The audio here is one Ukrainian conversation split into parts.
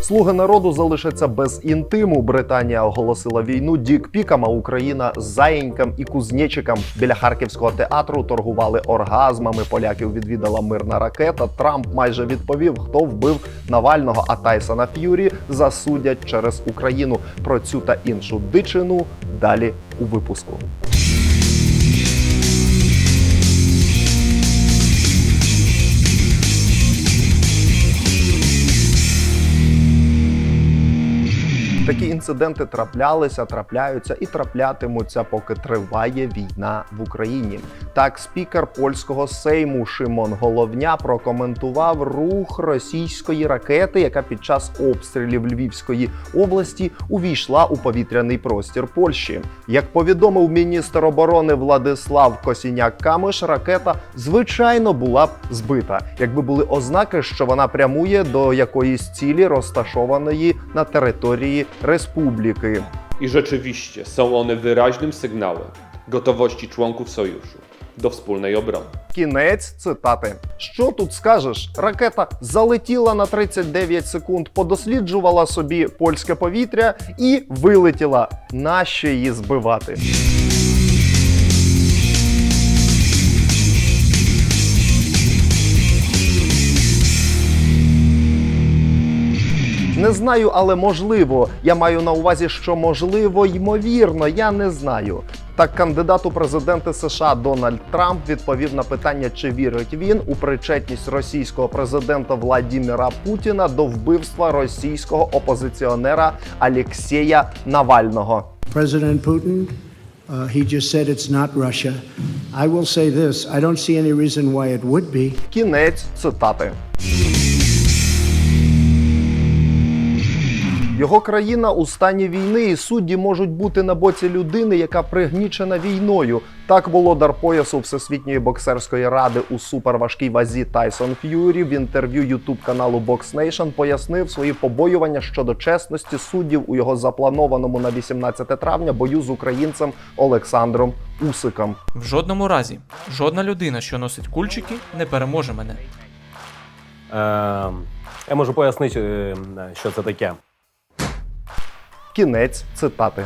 Слуги народу залишаться без інтиму. Британія оголосила війну дікпікам, а Україна заїнькам і кузнечикам. Біля харківського театру торгували оргазмами. Поляків відвідала мирна ракета. Трамп майже відповів, хто вбив Навального, а Тайсона Ф'юрі засудять через Україну. Про цю та іншу дичину далі у випуску. Такі інциденти траплялися, трапляються і траплятимуться, поки триває війна в Україні. Так, спікер польського сейму Шимон Головня прокоментував рух російської ракети, яка під час обстрілів Львівської області увійшла у повітряний простір Польщі. Як повідомив міністр оборони Владислав Косіняк-Камиш, ракета звичайно була б збита, якби були ознаки, що вона прямує до якоїсь цілі, розташованої на території республіки. I rzeczywiście są one wyraźnym sygnałem gotowości członków sojuszu до спільної оборони. Кінець цитати. Що тут скажеш? Ракета залетіла на 39 секунд, подосліджувала собі польське повітря і вилетіла. Нащо її збивати? Не знаю, але можливо. Я маю на увазі, що можливо, ймовірно, я не знаю. Так, кандидат у президенти США Дональд Трамп відповів на питання, чи вірить він у причетність російського президента Владіміра Путіна до вбивства російського опозиціонера Алєксєя Навального. President Putin, uh, I will say this I don't see any reason why it would be. Кінець цитати. Його країна у стані війни, і судді можуть бути на боці людини, яка пригнічена війною. Так володар поясу Всесвітньої боксерської ради у суперважкій вазі Тайсон Ф'юрі в інтерв'ю Ютуб каналу Box Nation пояснив свої побоювання щодо чесності суддів у його запланованому на 18 травня бою з українцем Олександром Усиком. В жодному разі, жодна людина, що носить кульчики, не переможе мене. Е, я можу пояснити, е, що це таке. Кінець цитати.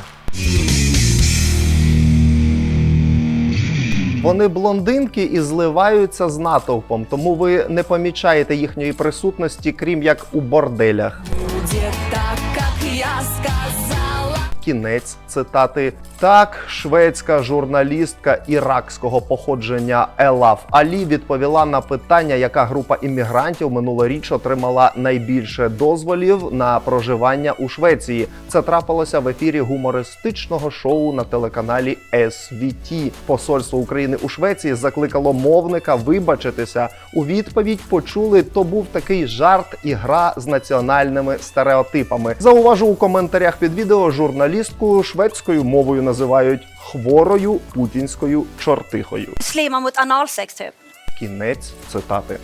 Вони блондинки і зливаються з натовпом, тому ви не помічаєте їхньої присутності, крім як у борделях. Буде так, як я сказала. Кінець цитати. Так, шведська журналістка іракського походження Елаф Алі відповіла на питання, яка група іммігрантів минулоріч отримала найбільше дозволів на проживання у Швеції. Це трапилося в ефірі гумористичного шоу на телеканалі SVT. Посольство України у Швеції закликало мовника вибачитися. У відповідь почули, то був такий жарт і гра з національними стереотипами. Зауважу у коментарях під відео журналістку шведською мовою називають хворою путінською чортихою. Analsex typ. Кінець цитати.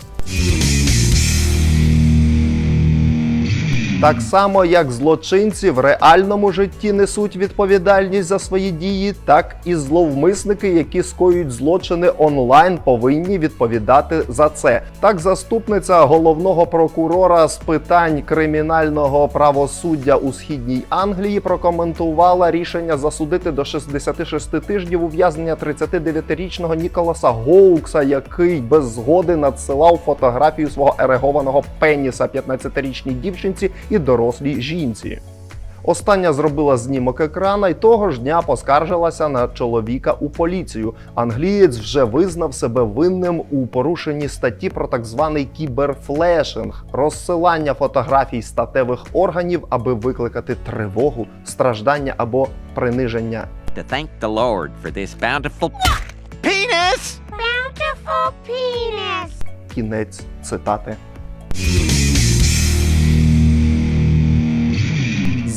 Так само, як злочинці в реальному житті несуть відповідальність за свої дії, так і зловмисники, які скоюють злочини онлайн, повинні відповідати за це. Так, заступниця головного прокурора з питань кримінального правосуддя у східній Англії прокоментувала рішення засудити до 66 тижнів ув'язнення 39-річного Ніколаса Гоукса, який без згоди надсилав фотографію свого ерегованого пеніса 15-річній дівчинці і дорослій жінці. Остання зробила знімок екрана і того ж дня поскаржилася на чоловіка у поліцію. Англієць вже визнав себе винним у порушенні статті про так званий кіберфлешинг, розсилання фотографій статевих органів, аби викликати тривогу, страждання або приниження. to thank the Lord for this bountiful penis. Bountiful penis. Кінець цитати.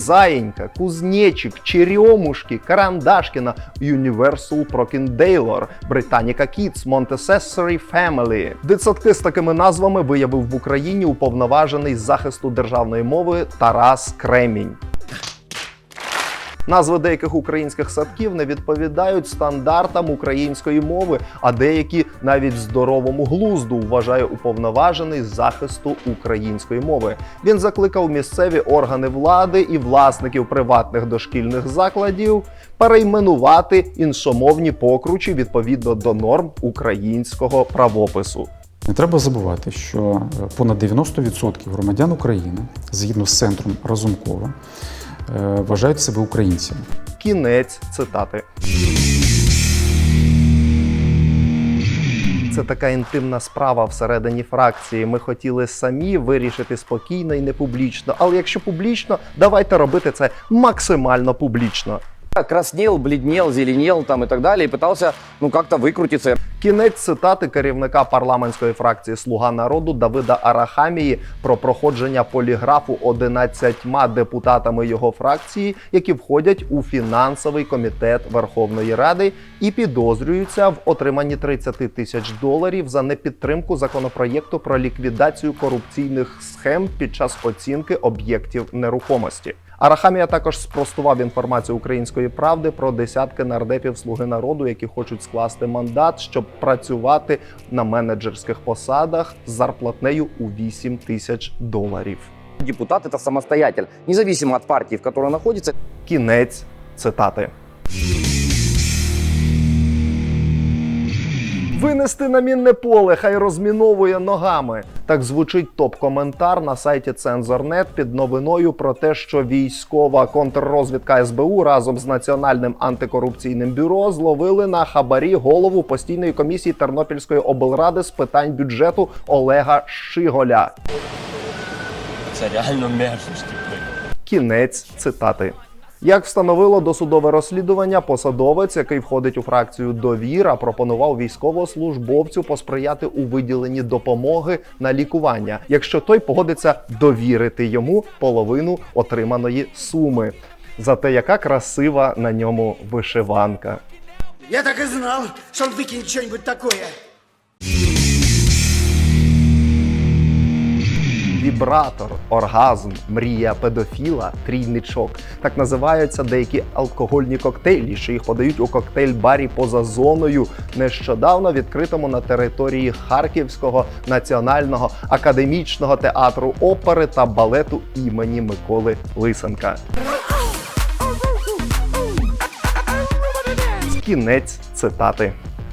Заєнька, Кузнечик, Черемушки, Карандашкіна, Universal Прокіндейлор, Британіка Кітс, Montessori Family. Дитсадки з такими назвами виявив в Україні уповноважений з захисту державної мови Тарас Кремінь. Назви деяких українських садків не відповідають стандартам української мови, а деякі навіть здоровому глузду вважає уповноважений захисту української мови. Він закликав місцеві органи влади і власників приватних дошкільних закладів перейменувати іншомовні покручі відповідно до норм українського правопису. Не треба забувати, що е, понад 90% громадян України, згідно з центром Разумкова, вважають себе українцями. Кінець цитати. Це така інтимна справа всередині фракції. Ми хотіли самі вирішити спокійно і не публічно. Але якщо публічно, давайте робити це максимально публічно. Краснел, бледнел, зеленел там и так далее, и пытался, ну, как-то выкрутиться. Кінець цитати керівника парламентської фракції Слуга народу Давида Арахамії про проходження поліграфу 11 депутатами його фракції, які входять у фінансовий комітет Верховної Ради і підозрюються в отриманні 30 тисяч доларів за непідтримку законопроєкту про ліквідацію корупційних схем під час оцінки об'єктів нерухомості. Арахамія також спростував інформацію української правди про десятки нардепів Слуги народу, які хочуть скласти мандат, щоб працювати на менеджерських посадах з зарплатнею у 8 тисяч доларів. Депутат це самостоятель, независимо от партії, в якій находится. Кінець цитати. Винести на мінне поле, хай розміновує ногами. Так звучить топ-коментар на сайті Цензорнет під новиною про те, що військова контррозвідка СБУ разом з Національним антикорупційним бюро зловили на хабарі голову постійної комісії Тернопільської облради з питань бюджету Олега Шиголя. Це реально мерзость. Кінець цитати. Як встановило досудове розслідування, посадовець, який входить у фракцію довіра, пропонував військовослужбовцю посприяти у виділенні допомоги на лікування, якщо той погодиться довірити йому половину отриманої суми. Зате яка красива на ньому вишиванка. Я так и знал, что он что-нибудь такое. Вібратор, оргазм, мрія педофіла, трійничок. Так називаються деякі алкогольні коктейлі, що їх подають у коктейль-барі поза зоною, нещодавно відкритому на території Харківського національного академічного театру опери та балету імені Миколи Лисенка. Кінець цитати.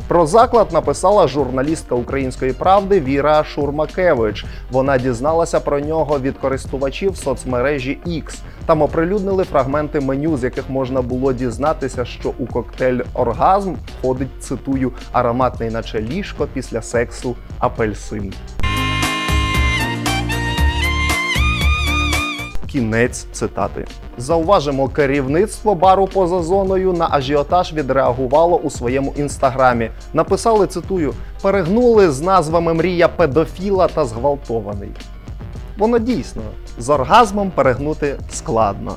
Про заклад написала журналістка української правди Віра Шурмакевич. Вона дізналася про нього від користувачів соцмережі X. Там оприлюднили фрагменти меню, з яких можна було дізнатися, що у коктейль Оргазм входить, цитую, ароматний, наче ліжко після сексу апельсин. Кінець цитати. Зауважимо, керівництво бару поза зоною на ажіотаж відреагувало у своєму інстаграмі. Написали, цитую, перегнули з назвами мрія педофіла та зґвалтований. Воно дійсно з оргазмом перегнути складно.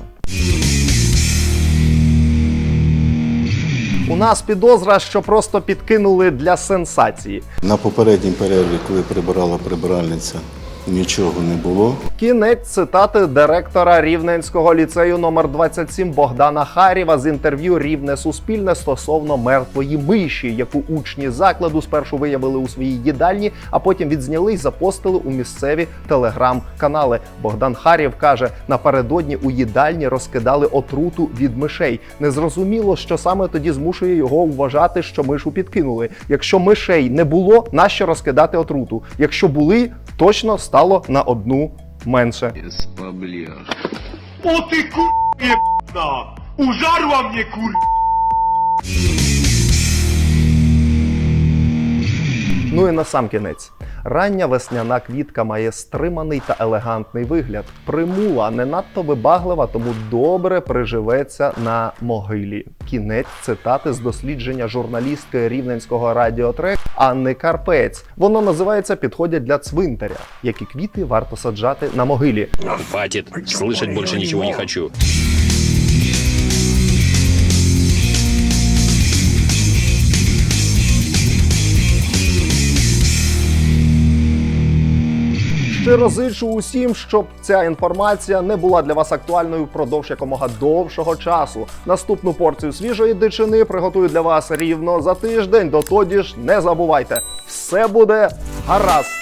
У нас підозра, що просто підкинули для сенсації. На попередній перерві, коли прибирала прибиральниця, нічого не було. Кінець цитати директора Рівненського ліцею номер 27 Богдана Харєва з інтерв'ю Рівне Суспільне стосовно мертвої миші, яку учні закладу спершу виявили у своїй їдальні, а потім відзняли й запостили у місцеві телеграм-канали. Богдан Харєв каже: напередодні у їдальні розкидали отруту від мишей. Незрозуміло, що саме тоді змушує його вважати, що мишу підкинули. Якщо мишей не було, нащо розкидати отруту? Якщо були, точно стало на одну менше. О ти кур***на! Ужарва мені кур... Ну і на сам кінець. Рання весняна квітка має стриманий та елегантний вигляд. Примула не надто вибаглива, тому добре приживеться на могилі. Кінець цитати з дослідження журналістки рівненського радіотрек Анни Карпець. Воно називається Підходять для цвинтаря. Які квіти варто саджати на могилі. Хватит, слышать больше ничего не хочу. Щиро зичу усім, щоб ця інформація не була для вас актуальною впродовж якомога довшого часу. Наступну порцію свіжої дичини приготую для вас рівно за тиждень. Дотоді ж не забувайте, все буде гаразд.